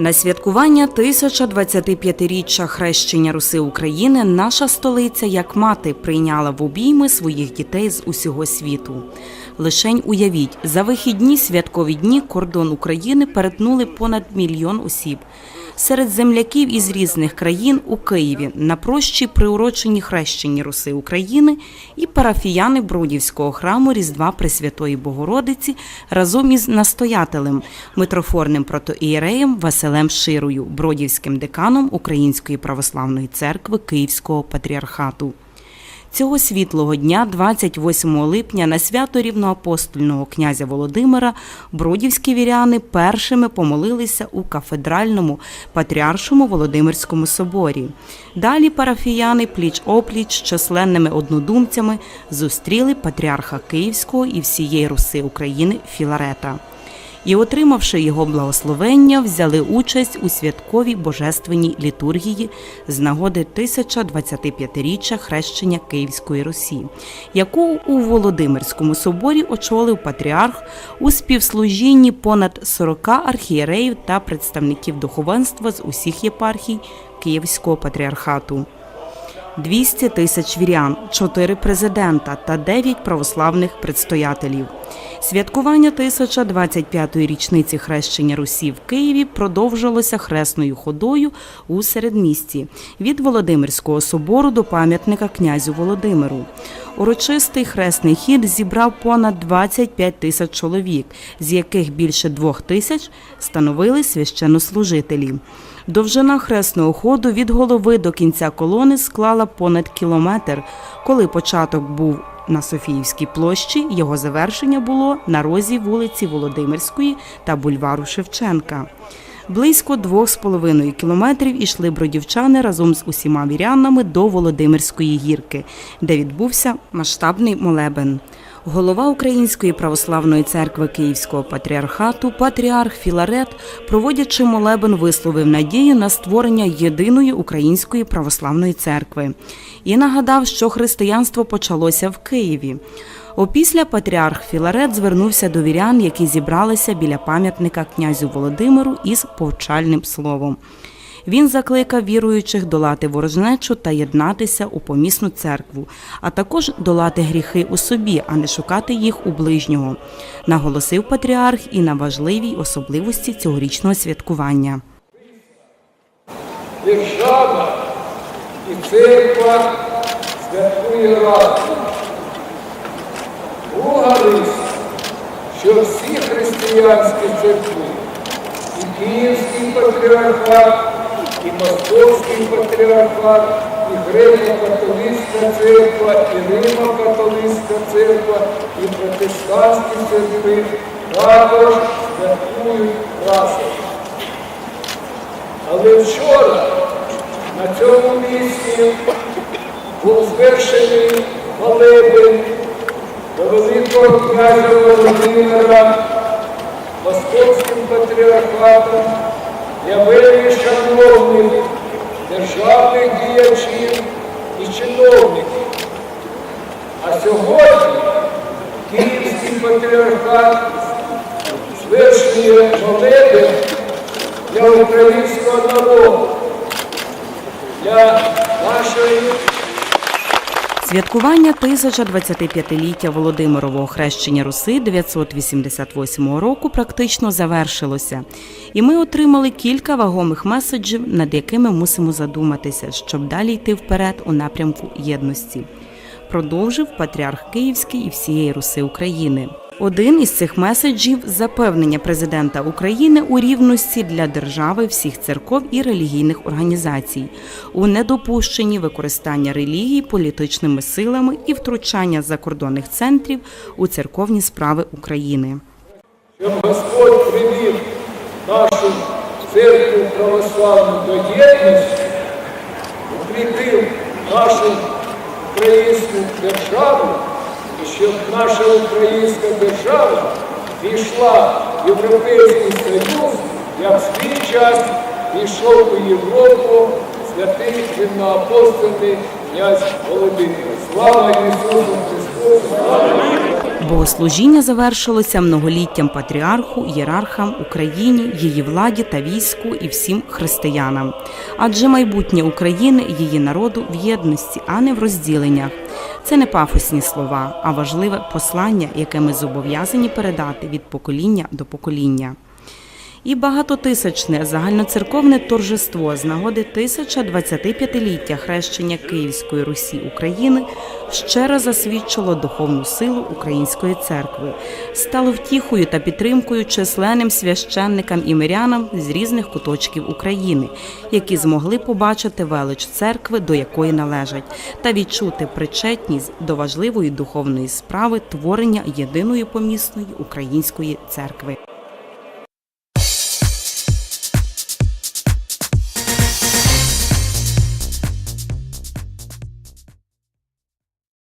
На святкування 1025-річчя хрещення Руси України наша столиця, як мати, прийняла в обійми своїх дітей з усього світу. Лишень уявіть, за вихідні святкові дні кордон України перетнули понад мільйон осіб. Серед земляків із різних країн у Києві на прощі приурочені хрещені Руси України і парафіяни Бродівського храму Різдва Пресвятої Богородиці разом із настоятелем, митрофорним протоієреєм Василем Широю, бродівським деканом Української православної церкви Київського патріархату. Цього світлого дня, 28 липня, на свято рівноапостольного князя Володимира бродівські віряни першими помолилися у кафедральному патріаршому Володимирському соборі. Далі парафіяни пліч-опліч з численними однодумцями зустріли патріарха Київського і всієї Руси України Філарета і, отримавши його благословення, взяли участь у святковій божественній літургії з нагоди 1025-річчя хрещення Київської Русі, яку у Володимирському соборі очолив патріарх у співслужінні понад 40 архієреїв та представників духовенства з усіх єпархій Київського патріархату. 200 тисяч вірян, 4 президента та 9 православних предстоятелів. Святкування 1025-ї річниці хрещення Русі в Києві продовжилося хресною ходою у середмісті від Володимирського собору до пам'ятника князю Володимиру. Урочистий хресний хід зібрав понад 25 тисяч чоловік, з яких більше двох тисяч становили священнослужителі. Довжина хресного ходу від голови до кінця колони склала понад кілометр. Коли початок був на Софіївській площі, його завершення було на розі вулиці Володимирської та бульвару Шевченка. Близько двох з половиною кілометрів ішли бродівчани разом з усіма вірянами до Володимирської гірки, де відбувся масштабний молебен. Голова Української православної церкви Київського патріархату, патріарх Філарет, проводячи молебен, висловив надію на створення єдиної української православної церкви і нагадав, що християнство почалося в Києві. Опісля патріарх Філарет звернувся до вірян, які зібралися біля пам'ятника князю Володимиру із повчальним словом. Він закликав віруючих долати ворожнечу та єднатися у помісну церкву, а також долати гріхи у собі, а не шукати їх у ближнього. Наголосив патріарх і на важливій особливості цьогорічного святкування. держава і церква святкує разом. Друга рис, що всі християнські церкви, і Київський патріархат, і Московський патріархат, і Греко-католицька церква, і Римо-католицька церква, і протестантські церкви також святкують разом. Але вчора на цьому місці був звершений молебень до Великого князя Володимира Московським патріархатом для вельми шановних державних діячів і чиновників. А сьогодні Київський патріархат звершує молебень для українського народу, для нашої Святкування 1025-ліття Володимирового хрещення Руси 988 року практично завершилося, і ми отримали кілька вагомих меседжів, над якими мусимо задуматися, щоб далі йти вперед у напрямку єдності. Продовжив патріарх Київський і всієї Руси України. Один із цих меседжів запевнення президента України у рівності для держави всіх церков і релігійних організацій, у недопущенні використання релігії політичними силами і втручання закордонних центрів у церковні справи України. щоб Господь привів нашу церкву православну до єдності, укріпив нашу українську державу, щоб наша українська держава війшла в Європейський Союз, як в свій час війшов у Європу святий рівноапостольний князь Володимир. Слава Ісусу Христу! Богослужіння завершилося многоліттям патріарху, єрархам, Україні, її владі та війську і всім християнам. Адже майбутнє України, її народу в єдності, а не в розділеннях. Це не пафосні слова, а важливе послання, яке ми зобов'язані передати від покоління до покоління. І багатотисячне загальноцерковне торжество з нагоди 1025-ліття хрещення Київської Русі України ще раз засвідчило духовну силу української церкви, стало втіхою та підтримкою численним священникам і мирянам з різних куточків України, які змогли побачити велич церкви, до якої належать, та відчути причетність до важливої духовної справи творення єдиної помісної української церкви.